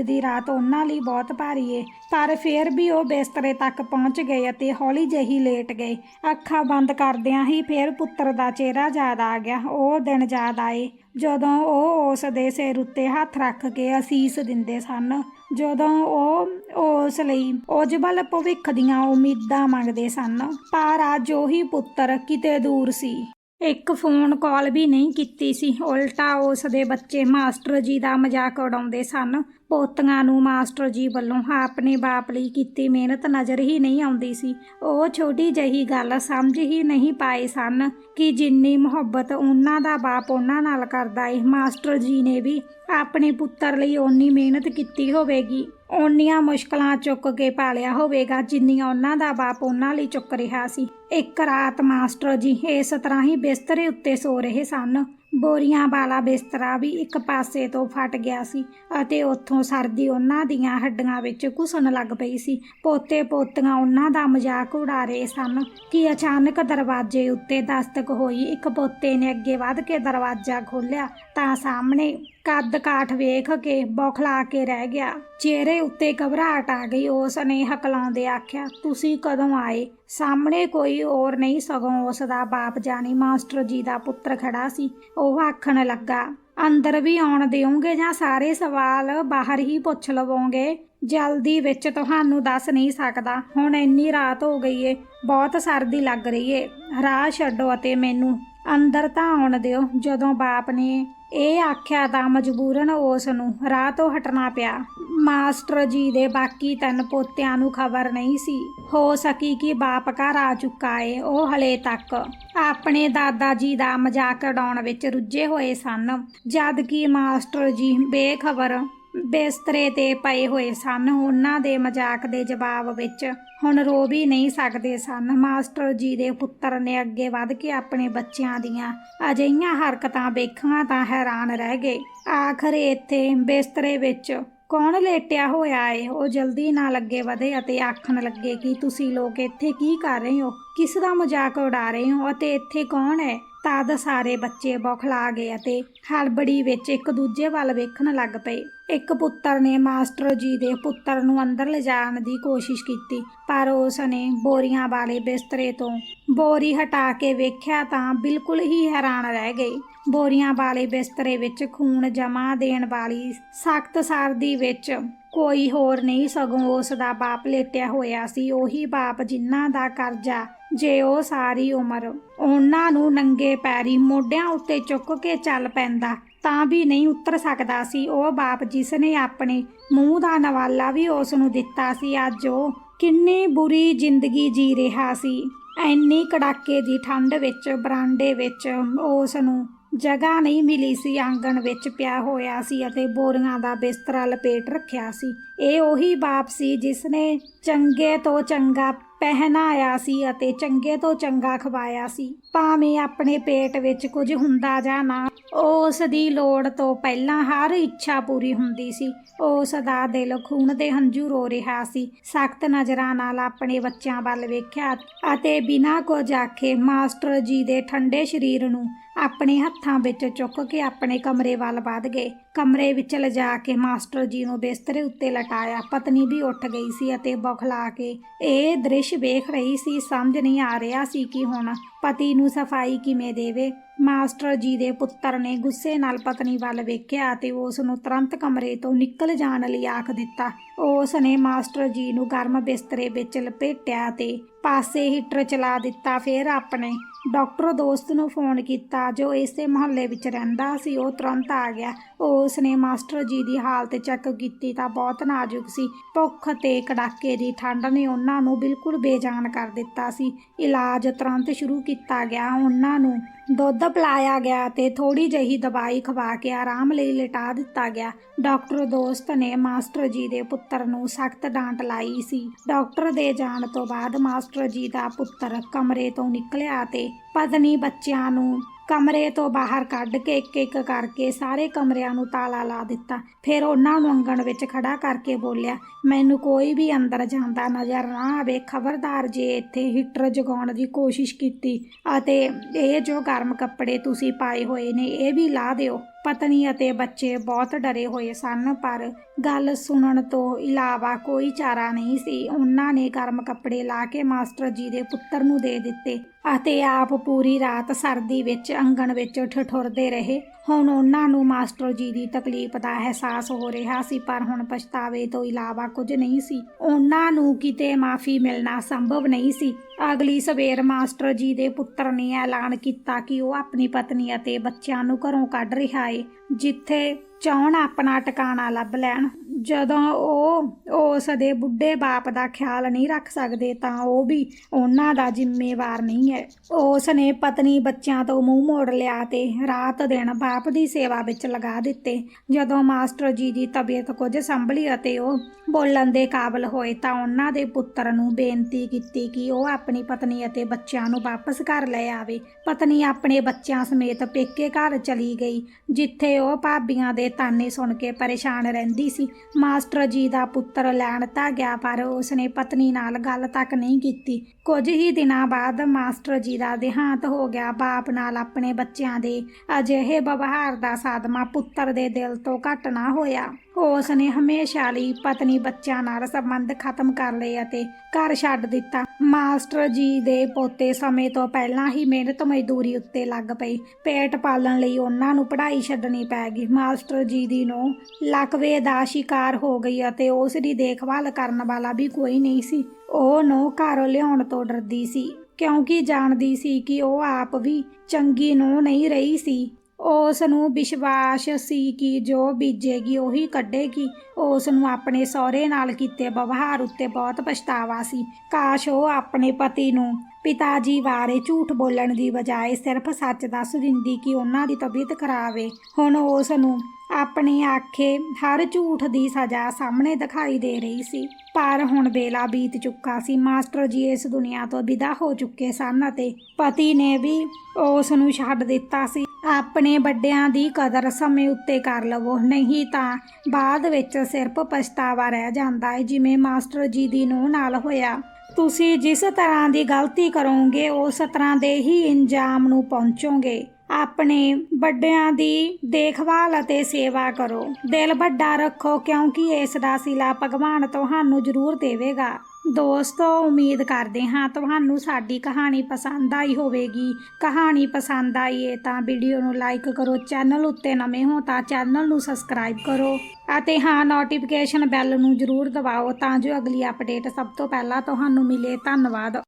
ਦੀ ਰਾਤ ਉਹਨਾਂ ਲਈ ਬਹੁਤ ਭਾਰੀ ਏ। ਪਰ ਫਿਰ ਵੀ ਉਹ ਬਿਸਤਰੇ ਤੱਕ ਪਹੁੰਚ ਗਏ ਅਤੇ ਹੌਲੀ ਜਿਹੀ ਲੇਟ ਗਏ। ਅੱਖਾਂ ਬੰਦ ਕਰਦਿਆਂ ਹੀ ਫਿਰ ਪੁੱਤਰ ਦਾ ਚਿਹਰਾ ਯਾਦ ਆ ਗਿਆ। ਉਹ ਦਿਨ ਯਾਦ ਆਏ। ਜਦੋਂ ਉਹ ਉਸ ਦੇ ਸਿਰ ਉੱਤੇ ਹੱਥ ਰੱਖ ਕੇ ਅਸੀਸ ਦਿੰਦੇ ਸਨ। ਜਦੋਂ ਉਹ ਉਸ ਲਈ ਉਜਵਲ ਭਵਿੱਖ ਦੀਆਂ ਉਮੀਦਾਂ ਮੰਗਦੇ ਸਨ। ਪਰ ਅੱਜ ਉਹੀ ਪੁੱਤਰ ਕਿਤੇ ਦੂਰ ਸੀ। ਇੱਕ ਫੋਨ ਕਾਲ ਵੀ ਨਹੀਂ ਕੀਤੀ ਸੀ। ਉਲਟਾ ਉਸ ਦੇ ਬੱਚੇ ਮਾਸਟਰ ਜੀ ਦਾ ਮਜ਼ਾਕ ਉਡਾਉਂਦੇ ਸਨ। ਪੋਤੀਆਂ ਨੂੰ ਮਾਸਟਰ ਜੀ ਵੱਲੋਂ ਆਪਣੇ ਬਾਪ ਲਈ ਕੀਤੀ ਮਿਹਨਤ ਨਜ਼ਰ ਹੀ ਨਹੀਂ ਆਉਂਦੀ ਸੀ। ਉਹ ਛੋਟੀ ਜਹੀ ਗੱਲ ਸਮਝ ਹੀ ਨਹੀਂ ਪਾਏ ਸਨ ਕਿ ਜਿੰਨੀ ਮੁਹੱਬਤ ਉਹਨਾਂ ਦਾ ਬਾਪ ਉਹਨਾਂ ਨਾਲ ਕਰਦਾ ਏ, ਮਾਸਟਰ ਜੀ ਨੇ ਵੀ ਆਪਣੇ ਪੁੱਤਰ ਲਈ ਓਨੀ ਮਿਹਨਤ ਕੀਤੀ ਹੋਵੇਗੀ। ਓਨੀਆਂ ਮੁਸ਼ਕਲਾਂ ਚੁੱਕ ਕੇ ਪਾਲਿਆ ਹੋਵੇਗਾ ਜਿੰਨੀਆਂ ਉਹਨਾਂ ਦਾ ਬਾਪ ਉਹਨਾਂ ਲਈ ਚੁੱਕ ਰਿਹਾ ਸੀ। ਇੱਕ ਰਾਤ ਮਾਸਟਰ ਜੀ ਇਸ ਤਰ੍ਹਾਂ ਹੀ ਬਿਸਤਰੇ ਉੱਤੇ ਸੋ ਰਹੇ ਸਨ। ਬੋਰੀਆਂ ਵਾਲਾ ਬਿਸਤਰਾ ਵੀ ਇੱਕ ਪਾਸੇ ਤੋਂ ਫਟ ਗਿਆ ਸੀ ਅਤੇ ਉੱਥੋਂ ਸਰਦੀ ਉਹਨਾਂ ਦੀਆਂ ਹੱਡੀਆਂ ਵਿੱਚ ਘੁਸਣ ਲੱਗ ਪਈ ਸੀ। ਪੋਤੇ ਪੋਤੀਆਂ ਉਹਨਾਂ ਦਾ ਮਜ਼ਾਕ ਉਡਾ ਰਹੇ ਸਨ ਕਿ ਅਚਾਨਕ ਦਰਵਾਜ਼ੇ ਉੱਤੇ ਦਸਤਕ ਹੋਈ। ਇੱਕ ਪੋਤੇ ਨੇ ਅੱਗੇ ਵੱਧ ਕੇ ਦਰਵਾਜ਼ਾ ਖੋਲ੍ਹਿਆ ਤਾਂ ਸਾਹਮਣੇ ਕੱਦ ਕਾਠ ਵੇਖ ਕੇ ਬੌਖਲਾ ਕੇ ਰਹਿ ਗਿਆ। ਚਿਹਰੇ ਉੱਤੇ ਘਬਰਾਹਟ ਆ ਗਈ। ਉਸ ਨੇ ਹਕਲਾਉਂਦੇ ਆਖਿਆ, ਤੁਸੀਂ ਕਦੋਂ ਆਏ? ਸਾਹਮਣੇ ਕੋਈ ਹੋਰ ਨਹੀਂ ਸਗੋਂ ਉਸ ਦਾ ਬਾਪ ਜਾਨੀ ਮਾਸਟਰ ਜੀ ਦਾ ਪੁੱਤਰ ਖੜਾ ਸੀ। ਉਹ ਆਖਣ ਲੱਗਾ, ਅੰਦਰ ਵੀ ਆਉਣ ਦਿਓਗੇ ਜਾਂ ਸਾਰੇ ਸਵਾਲ ਬਾਹਰ ਹੀ ਪੁੱਛ ਲਵੋਗੇ? ਜਲਦੀ ਵਿੱਚ ਤੁਹਾਨੂੰ ਦੱਸ ਨਹੀਂ ਸਕਦਾ। ਹੁਣ ਇੰਨੀ ਰਾਤ ਹੋ ਗਈ ਏ, ਬਹੁਤ ਸਰਦੀ ਲੱਗ ਰਹੀ ਏ। ਰਾਹ ਛੱਡੋ ਅਤੇ ਮੈਨੂੰ ਅੰਦਰ ਤਾਂ ਆਉਣ ਦਿਓ, ਜਦੋਂ ਬਾਪ ਨੇ ਇਹ ਆਖਿਆ ਤਾਂ ਮਜਬੂਰਨ ਉਸ ਨੂੰ, ਰਾਹ ਤੋਂ ਹਟਣਾ ਪਿਆ। ਮਾਸਟਰ ਜੀ ਦੇ ਬਾਕੀ ਤਿੰਨ ਪੋਤਿਆਂ ਨੂੰ ਖਬਰ ਨਹੀਂ ਸੀ। ਹੋ ਸਕੀ ਕਿ ਬਾਪ ਘਰ ਆ ਚੁੱਕਾ ਏ, ਉਹ ਹਲੇ ਤੱਕ ਆਪਣੇ ਦਾਦਾ ਜੀ ਦਾ ਮਜ਼ਾਕ ਉਡਾਉਣ ਵਿੱਚ ਰੁੱਝੇ ਹੋਏ ਸਨ। ਜਦ ਕਿ ਮਾਸਟਰ ਜੀ ਬੇਖਬਰ ਬਿਸਤਰੇ ਤੇ ਪਏ ਹੋਏ ਸਨ ਉਹਨਾਂ ਦੇ ਮਜ਼ਾਕ ਦੇ ਜਵਾਬ ਵਿੱਚ, ਹੁਣ ਰੋ ਵੀ ਨਹੀਂ ਸਕਦੇ ਸਨ। ਮਾਸਟਰ ਜੀ ਦੇ ਪੁੱਤਰ ਨੇ ਅੱਗੇ ਵੱਧ ਕੇ ਆਪਣੇ ਬੱਚਿਆਂ ਦੀਆਂ ਅਜਿਹੀਆਂ ਹਰਕਤਾਂ ਵੇਖੀਆਂ ਤਾਂ ਹੈਰਾਨ ਰਹਿ ਗਏ। ਆਖਰ ਇੱਥੇ ਬਿਸਤਰੇ ਵਿੱਚ ਕੌਣ ਲੇਟਿਆ ਹੋਇਆ ਏ? ਉਹ ਜਲਦੀ ਨਾਲ ਅੱਗੇ ਵਧੇ ਅਤੇ ਆਖਣ ਲੱਗੇ ਕਿ ਤੁਸੀਂ ਲੋਕ ਇੱਥੇ ਕੀ ਕਰ ਰਹੇ ਹੋ? ਕਿਸ ਦਾ ਮਜ਼ਾਕ ਉਡਾ ਰਹੇ ਹੋ ਅਤੇ ਇੱਥੇ ਕੌਣ ਹੈ? ਤਦ ਸਾਰੇ ਬੱਚੇ ਬੌਖਲਾ ਗਏ ਅਤੇ ਹੜਬੜੀ ਵਿੱਚ ਇੱਕ ਦੂਜੇ ਵੱਲ ਵੇਖਣ ਲੱਗ ਪਏ। ਇੱਕ ਪੁੱਤਰ ਨੇ ਮਾਸਟਰ ਜੀ ਦੇ ਪੁੱਤਰ ਨੂੰ ਅੰਦਰ ਲਿਜਾਣ ਦੀ ਕੋਸ਼ਿਸ਼ ਕੀਤੀ, ਪਰ ਉਸ ਨੇ ਬੋਰੀਆਂ ਵਾਲੇ ਬਿਸਤਰੇ ਤੋਂ ਬੋਰੀ ਹਟਾ ਕੇ ਵੇਖਿਆ ਤਾਂ ਬਿਲਕੁਲ ਹੀ ਹੈਰਾਨ ਰਹਿ ਗਏ ਬੋਰੀਆਂ ਵਾਲੇ ਬਿਸਤਰੇ ਵਿੱਚ ਖੂਨ ਜਮਾ ਦੇਣ ਵਾਲੀ ਸਖਤ ਸਰਦੀ ਵਿੱਚ ਕੋਈ ਹੋਰ ਨਹੀਂ ਸਗੋਂ ਉਸ ਦਾ ਬਾਪ ਲੇਟਿਆ ਹੋਇਆ ਸੀ। ਉਹੀ ਬਾਪ ਜਿਨ੍ਹਾਂ ਦਾ ਕਰਜ਼ਾ, ਜੇ ਉਹ ਸਾਰੀ ਉਮਰ ਉਹਨਾਂ ਨੂੰ ਨੰਗੇ ਪੈਰੀ ਮੋਢਿਆਂ ਉੱਤੇ ਚੁੱਕ ਕੇ ਚੱਲ ਪੈਂਦਾ, ਤਾਂ ਵੀ ਨਹੀਂ ਉਤਰ ਸਕਦਾ ਸੀ। ਉਹ ਬਾਪ ਜਿਸ ਨੇ ਆਪਣੇ ਮੂੰਹ ਦਾ ਨਵਾਲਾ ਵੀ ਉਸ ਨੂੰ ਦਿੱਤਾ ਸੀ, ਅੱਜ ਉਹ ਕਿੰਨੀ ਬੁਰੀ ਜ਼ਿੰਦਗੀ ਜੀ ਰਿਹਾ ਸੀ। ਐਨੀ ਕੜਾਕੇ ਦੀ ਠੰਡ ਵਿੱਚ, ਬਰਾਂਡੇ ਵਿੱਚ ਉਸ ਨੂੰ ਜਗ੍ਹਾ ਨਹੀਂ ਮਿਲੀ ਸੀ, ਆਂਗਣ ਵਿੱਚ ਪਿਆ ਹੋਇਆ ਸੀ ਅਤੇ ਬੋਰੀਆਂ ਦਾ ਬਿਸਤਰਾ ਲਪੇਟ ਰੱਖਿਆ ਸੀ। ਇਹ ਉਹੀ ਬਾਪ ਸੀ ਜਿਸ ਨੇ ਚੰਗੇ ਤੋਂ ਚੰਗਾ ਪਹਿਨਾਇਆ ਸੀ ਅਤੇ ਚੰਗੇ ਤੋਂ ਚੰਗਾ ਖਵਾਇਆ ਸੀ। ਭਾਵੇਂ ਆਪਣੇ ਪੇਟ ਵਿੱਚ ਕੁਝ ਹੁੰਦਾ ਜਾਂ ਨਾ, ਉਸ ਦੀ ਲੋੜ ਤੋਂ ਪਹਿਲਾਂ ਹਰ ਇੱਛਾ ਪੂਰੀ ਹੁੰਦੀ ਸੀ। ਉਸ ਦਾ ਦਿਲ ਖੂਨ ਦੇ ਹੰਝੂ ਰੋ ਰਿਹਾ ਸੀ। ਸਖਤ ਨਜ਼ਰਾਂ ਨਾਲ ਆਪਣੇ ਬੱਚਿਆਂ ਵੱਲ ਵੇਖਿਆ ਅਤੇ ਬਿਨਾਂ ਕੁਝ ਆਖੇ ਮਾਸਟਰ ਜੀ ਦੇ ਠੰਡੇ ਸਰੀਰ ਨੂੰ ਆਪਣੇ ਹੱਥਾਂ ਵਿੱਚ ਚੁੱਕ ਕੇ ਆਪਣੇ ਕਮਰੇ ਵੱਲ ਵਧ ਗਏ। ਕਮਰੇ ਵਿੱਚ ਲਿਜਾ ਕੇ ਮਾਸਟਰ ਜੀ ਨੂੰ ਬਿਸਤਰੇ ਉੱਤੇ ਲਟਾਇਆ। ਪਤਨੀ ਵੀ ਉੱਠ ਗਈ ਸੀ ਅਤੇ ਬੌਖਲਾ ਕੇ ਇਹ ਦ੍ਰਿਸ਼ ਵੇਖ ਰਹੀ ਸੀ, ਸਮਝ ਨਹੀਂ ਆ ਰਿਹਾ ਸੀ ਕਿ ਹੁਣ ਪਤੀ ਨੂੰ ਸਫ਼ਾਈ ਕਿਵੇਂ ਦੇਵੇ। ਮਾਸਟਰ ਜੀ ਦੇ ਪੁੱਤਰ ਨੇ ਗੁੱਸੇ ਨਾਲ ਪਤਨੀ ਵੱਲ ਵੇਖਿਆ ਅਤੇ ਉਸ ਨੂੰ ਤੁਰੰਤ ਕਮਰੇ ਤੋਂ ਨਿਕਲ ਜਾਣ ਲਈ ਆਖ ਦਿੱਤਾ। ਉਸ ਨੇ ਮਾਸਟਰ ਜੀ ਨੂੰ ਗਰਮ ਬਿਸਤਰੇ ਵਿੱਚ ਲਪੇਟਿਆ ਤੇ ਪਾਸੇ ਹੀਟਰ ਚਲਾ ਦਿੱਤਾ। ਫਿਰ ਆਪਣੇ ਡਾਕਟਰ ਦੋਸਤ ਨੂੰ ਫੋਨ ਕੀਤਾ ਜੋ ਇਸੇ ਮੁਹੱਲੇ ਵਿੱਚ ਰਹਿੰਦਾ ਸੀ, ਉਹ ਤੁਰੰਤ ਆ ਗਿਆ। ਉਸ ਨੇ ਮਾਸਟਰ ਜੀ ਦੀ ਹਾਲਤ ਚੈੱਕ ਕੀਤੀ ਤਾਂ ਬਹੁਤ ਨਾਜ਼ੁਕ ਸੀ। ਭੁੱਖ ਤੇ ਕੜਾਕੇ ਦੀ ਠੰਡ ਨੇ ਉਹਨਾਂ ਨੂੰ ਬਿਲਕੁਲ ਬੇਜਾਨ ਕਰ ਦਿੱਤਾ ਸੀ। ਇਲਾਜ ਤੁਰੰਤ ਸ਼ੁਰੂ ਕੀਤਾ ਗਿਆ। ਉਹਨਾਂ ਨੂੰ ਦੁੱਧ ਪਿਲਾਇਆ ਗਿਆ ਤੇ ਥੋੜੀ ਜਿਹੀ ਦਵਾਈ ਖਵਾ ਕੇ ਆਰਾਮ ਲਈ ਲਿਟਾ ਦਿੱਤਾ ਗਿਆ। ਡਾਕਟਰ ਦੋਸਤ ਨੇ ਮਾਸਟਰ ਜੀ ਦੇ ਪੁੱਤਰ ਨੂੰ ਸਖਤ ਡਾਂਟ ਲਾਈ ਸੀ। ਡਾਕਟਰ ਦੇ ਜਾਣ ਤੋਂ ਬਾਅਦ ਮਾਸਟਰ ਜੀ ਦਾ ਪੁੱਤਰ ਕਮਰੇ ਤੋਂ ਨਿਕਲਿਆ ਤੇ ਪਤਨੀ ਬੱਚਿਆਂ ਨੂੰ ਕਮਰੇ ਤੋਂ ਬਾਹਰ ਕੱਢ ਕੇ ਇੱਕ ਇੱਕ ਕਰਕੇ ਸਾਰੇ ਕਮਰਿਆਂ ਨੂੰ ਤਾਲਾ ਲਾ ਦਿੱਤਾ। ਫਿਰ ਉਹਨਾਂ ਨੂੰ ਅੰਗਣ ਵਿੱਚ ਖੜਾ ਕਰਕੇ ਬੋਲਿਆ, ਮੈਨੂੰ ਕੋਈ ਵੀ ਅੰਦਰ ਜਾਂਦਾ ਨਜ਼ਰ ਨਾ ਆਵੇ। ਖਬਰਦਾਰ ਜੇ ਇੱਥੇ ਹੀਟਰ ਜਗਾਉਣ ਦੀ ਕੋਸ਼ਿਸ਼ ਕੀਤੀ ਅਤੇ ਇਹ ਜੋ ਗਰਮ ਕੱਪੜੇ ਤੁਸੀਂ ਪਾਏ ਹੋਏ ਨੇ, ਇਹ ਵੀ ਲਾ ਦਿਓ। ਪਤਨੀ ਅਤੇ ਬੱਚੇ ਬਹੁਤ ਡਰੇ ਹੋਏ ਸਨ, ਪਰ ਗੱਲ ਸੁਣਨ ਤੋਂ ਇਲਾਵਾ ਕੋਈ ਚਾਰਾ ਨਹੀਂ ਸੀ। ਉਹਨਾਂ ਨੇ ਗਰਮ ਕੱਪੜੇ ਲਾ ਕੇ ਮਾਸਟਰ ਜੀ ਦੇ ਪੁੱਤਰ ਨੂੰ ਦੇ ਦਿੱਤੇ ਅਤੇ ਆਪ ਪੂਰੀ ਰਾਤ ਸਰਦੀ ਵਿੱਚ ਅੰਗਣ ਵਿੱਚ ਠਠੁਰਦੇ ਰਹੇ। ਹੁਣ ਉਹਨਾਂ ਨੂੰ ਮਾਸਟਰ ਜੀ ਦੀ ਤਕਲੀਫ ਦਾ ਅਹਿਸਾਸ ਹੋ ਰਿਹਾ ਸੀ, ਪਰ ਹੁਣ ਪਛਤਾਵੇ ਤੋਂ ਇਲਾਵਾ ਕੁਝ ਨਹੀਂ ਸੀ। ਉਹਨਾਂ ਨੂੰ ਕਿਤੇ ਮਾਫੀ ਮਿਲਣਾ ਸੰਭਵ ਨਹੀਂ ਸੀ। ਅਗਲੀ ਸਵੇਰ ਮਾਸਟਰ ਜੀ ਦੇ ਪੁੱਤਰ ਨੇ ਐਲਾਨ ਕੀਤਾ ਕਿ ਉਹ ਆਪਣੀ ਪਤਨੀ ਅਤੇ ਬੱਚਿਆਂ ਨੂੰ ਘਰੋਂ ਕੱਢ ਰਿਹਾ ਏ। ਜਿੱਥੇ ਚਾਹਣ ਆਪਣਾ ਟਿਕਾਣਾ ਲੱਭ ਲੈਣ। ਜਦੋਂ ਉਹ ਉਸ ਦੇ ਬੁੱਢੇ ਬਾਪ ਦਾ ਖਿਆਲ ਨਹੀਂ ਰੱਖ ਸਕਦੇ ਤਾਂ ਉਹ ਵੀ ਉਹਨਾਂ ਦਾ ਜ਼ਿੰਮੇਵਾਰ ਨਹੀਂ ਹੈ। ਉਸ ਨੇ ਪਤਨੀ ਬੱਚਿਆਂ ਤੋਂ ਮੂੰਹ ਮੋੜ ਲਿਆ ਤੇ ਰਾਤ ਦਿਨ ਬਾਪ ਦੀ ਸੇਵਾ ਵਿੱਚ ਲਗਾ ਦਿੱਤੇ। ਜਦੋਂ ਮਾਸਟਰ ਜੀ ਦੀ ਤਬੀਅਤ ਕੁਝ ਸੰਭਲੀ ਅਤੇ ਉਹ ਬੋਲਣ ਦੇ ਕਾਬਲ ਹੋਏ ਤਾਂ ਉਹਨਾਂ ਦੇ ਪੁੱਤਰ ਨੂੰ ਬੇਨਤੀ ਕੀਤੀ ਕਿ ਉਹ ਆਪਣੀ ਪਤਨੀ ਅਤੇ ਬੱਚਿਆਂ ਨੂੰ ਵਾਪਸ ਘਰ ਲੈ ਆਵੇ। ਪਤਨੀ ਆਪਣੇ ਬੱਚਿਆਂ ਸਮੇਤ ਪੇਕੇ ਘਰ ਚਲੀ ਗਈ, ਜਿੱਥੇ ਉਹ ਭਾਬੀਆਂ ਦੇ ਤਾਨੇ ਸੁਣ ਕੇ ਪਰੇਸ਼ਾਨ ਰਹਿੰਦੀ ਸੀ। ਮਾਸਟਰ ਜੀ ਦਾ ਪੁੱਤਰ ਲੈਣ ਤਾਂ ਗਿਆ, ਪਰ ਉਸਨੇ ਪਤਨੀ ਨਾਲ ਗੱਲ ਤੱਕ ਨਹੀਂ ਕੀਤੀ। ਕੁਝ ਹੀ ਦਿਨਾਂ ਬਾਅਦ ਮਾਸਟਰ ਜੀ ਦਾ ਦੇਹਾਂਤ ਹੋ ਗਿਆ। ਬਾਪ ਨਾਲ ਆਪਣੇ ਬੱਚਿਆਂ ਦੇ ਅਜਿਹੇ ਵਿਵਹਾਰ ਦਾ ਸਾਦਮਾ ਪੁੱਤਰ ਦੇ ਦਿਲ ਤੋਂ ਘਟ ਨਾ ਹੋਇਆ। ਉਸ ਨੇ ਹਮੇਸ਼ਾ ਲਈ ਪਤਨੀ ਬੱਚਿਆਂ ਨਾਲ ਸੰਬੰਧ ਖਤਮ ਕਰ ਲਏ ਅਤੇ ਘਰ ਛੱਡ ਦਿੱਤਾ। ਮਾਸਟਰ ਜੀ ਦੇ ਪੋਤੇ ਸਮੇਂ ਤੋਂ ਪਹਿਲਾਂ ਹੀ ਮਿਹਨਤ ਮਜ਼ਦੂਰੀ ਉੱਤੇ ਲੱਗ ਪਏ। ਪੇਟ ਪਾਲਣ ਲਈ ਉਹਨਾਂ ਨੂੰ ਪੜ੍ਹਾਈ ਛੱਡਣੀ ਪੈ ਗਈ। ਮਾਸਟਰ ਜੀ ਦੀ ਨੂੰ ਲਕਵੇ ਦਾ ਸ਼ਿਕਾਰ ਹੋ ਗਈ ਅਤੇ ਉਸ ਦੀ ਦੇਖਭਾਲ ਕਰਨ ਵਾਲਾ ਵੀ ਕੋਈ ਨਹੀਂ ਸੀ। ਉਹ ਨੂੰ ਘਰ ਲਿਆਉਣ ਤੋਂ ਡਰਦੀ ਸੀ, ਕਿਉਂਕਿ ਜਾਣਦੀ ਸੀ ਕਿ ਉਹ ਆਪ ਵੀ ਚੰਗੀ ਨੂੰ ਨਹੀਂ ਰਹੀ ਸੀ। ਉਸ ਨੂੰ ਵਿਸ਼ਵਾਸ ਸੀ ਕਿ ਜੋ ਬੀਜੇਗੀ ਉਹੀ ਕੱਢੇਗੀ। ਉਸ ਨੂੰ ਆਪਣੇ ਸਹੁਰੇ ਨਾਲ ਕੀਤੇ ਵਿਵਹਾਰ ਉੱਤੇ ਬਹੁਤ ਪਛਤਾਵਾ ਸੀ। ਕਾਸ਼ ਉਹ ਆਪਣੇ ਪਤੀ ਨੂੰ ਪਿਤਾ ਜੀ ਬਾਰੇ ਝੂਠ ਬੋਲਣ ਦੀ ਬਜਾਏ ਸਿਰਫ ਸੱਚ ਦੱਸ ਦਿੰਦੀ ਕਿ ਉਹਨਾਂ ਦੀ ਤਬੀਅਤ ਖਰਾਬ ਏ। ਹੁਣ ਉਸ ਨੂੰ ਆਪਣੀ ਆਖੇ ਹਰ ਝੂਠ ਦੀ ਸਜ਼ਾ ਸਾਹਮਣੇ ਦਿਖਾਈ ਦੇ ਰਹੀ ਸੀ। ਪਰ ਹੁਣ ਵੇਲਾ ਬੀਤ ਚੁੱਕਾ ਸੀ। ਮਾਸਟਰ ਜੀ ਇਸ ਦੁਨੀਆ ਤੋਂ ਵਿਦਾ ਹੋ ਚੁੱਕੇ ਸਨ ਅਤੇ ਪਤੀ ਨੇ ਵੀ ਉਸ ਨੂੰ ਛੱਡ ਦਿੱਤਾ ਸੀ। ਆਪਣੇ ਵੱਡਿਆਂ ਦੀ ਕਦਰ ਸਮੇਂ ਉੱਤੇ ਕਰ ਲਵੋ, ਨਹੀਂ ਤਾਂ ਬਾਅਦ ਵਿੱਚ ਸਿਰਫ ਪਛਤਾਵਾ ਰਹਿ ਜਾਂਦਾ ਹੈ ਜਿਵੇਂ ਮਾਸਟਰ ਜੀ ਦੀ ਨੂੰਹ ਨਾਲ ਹੋਇਆ। ਤੁਸੀਂ ਜਿਸ ਤਰ੍ਹਾਂ ਦੀ ਗਲਤੀ ਕਰੋਗੇ, ਉਸ ਤਰ੍ਹਾਂ ਦੇ ਹੀ ਇੰਜਾਮ ਨੂੰ ਪਹੁੰਚੋਗੇ। ਆਪਣੇ ਵੱਡਿਆਂ ਦੀ ਦੇਖਭਾਲ ਅਤੇ ਸੇਵਾ ਕਰੋ। ਦਿਲ ਵੱਡਾ ਰੱਖੋ, ਕਿਉਂਕਿ ਇਸ ਦਾ ਸਿਲਾ ਭਗਵਾਨ ਤੁਹਾਨੂੰ ਜ਼ਰੂਰ ਦੇਵੇਗਾ। ਦੋਸਤੋ, ਉਮੀਦ ਕਰਦੇ ਹਾਂ ਤੁਹਾਨੂੰ ਸਾਡੀ ਕਹਾਣੀ ਪਸੰਦ ਆਈ ਹੋਵੇਗੀ। ਕਹਾਣੀ ਪਸੰਦ ਆਈ ਹੈ ਤਾਂ ਵੀਡੀਓ ਨੂੰ ਲਾਈਕ ਕਰੋ, ਚੈਨਲ ਉੱਤੇ ਨਵੇਂ ਹੋ ਤਾਂ ਚੈਨਲ ਨੂੰ ਸਬਸਕ੍ਰਾਈਬ ਕਰੋ। ਅਤੇ ਹਾਂ, ਨੋਟੀਫਿਕੇਸ਼ਨ ਬੈਲ ਨੂੰ ਜ਼ਰੂਰ ਦਬਾਓ ਤਾਂ ਜੋ ਅਗਲੀ ਅਪਡੇਟ ਸਭ ਤੋਂ ਪਹਿਲਾਂ ਤੁਹਾਨੂੰ ਮਿਲੇ। ਧੰਨਵਾਦ।